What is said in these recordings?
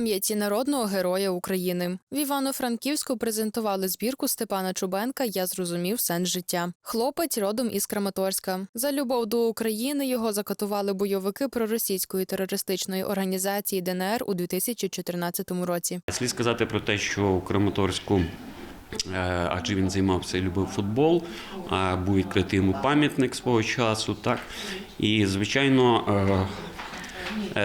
пам'яті народного героя України. В Івано-Франківську презентували збірку Степана Чубенка Я зрозумів сенс життя. Хлопець родом із Краматорська. За любов до України його закатували бойовики проросійської терористичної організації ДНР у 2014 році. Слід сказати про те, що у Краматорську, е, адже він займався і любив футбол, був відкритий йому пам'ятник свого часу. Так? І, звичайно, е,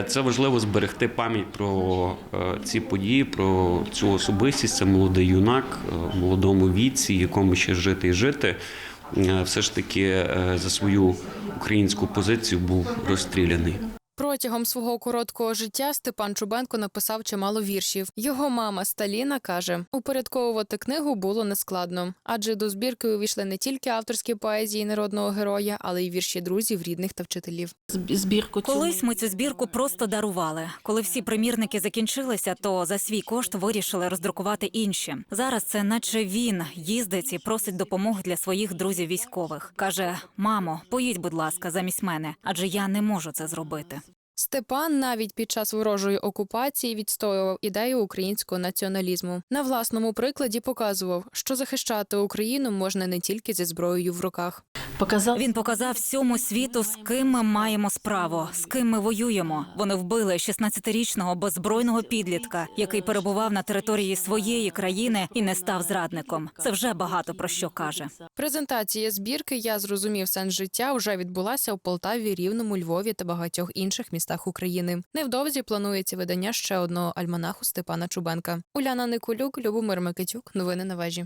це важливо зберегти пам'ять про е, ці події, про цю особистість. Це молодий юнак е, молодому віці, якому ще жити і жити. Е, Все ж таки е, за свою українську позицію був розстріляний. Протягом свого короткого життя Степан Чубенко написав чимало віршів. Його мама Сталіна каже: упорядковувати книгу було нескладно, адже до збірки увійшли не тільки авторські поезії народного героя, але й вірші друзів, рідних та вчителів. Збірку Колись ми цю збірку просто дарували. Коли всі примірники закінчилися, то за свій кошт вирішили роздрукувати інші. Зараз це наче він їздить і просить допомоги для своїх друзів військових. каже: Мамо, поїдь, будь ласка, замість мене, адже я не можу це зробити. Степан навіть під час ворожої окупації відстоював ідею українського націоналізму. На власному прикладі показував, що захищати Україну можна не тільки зі зброєю в руках. Показав Він показав всьому світу, з ким ми маємо справу, з ким ми воюємо. Вони вбили 16-річного беззбройного підлітка, який перебував на території своєї країни і не став зрадником. Це вже багато про що каже. Презентація збірки Я зрозумів сенс життя вже відбулася у Полтаві, Рівному, Львові та багатьох інших містах України. Невдовзі планується видання ще одного альманаху Степана Чубенка. Уляна Никулюк, Любомир Микитюк. Новини на вежі.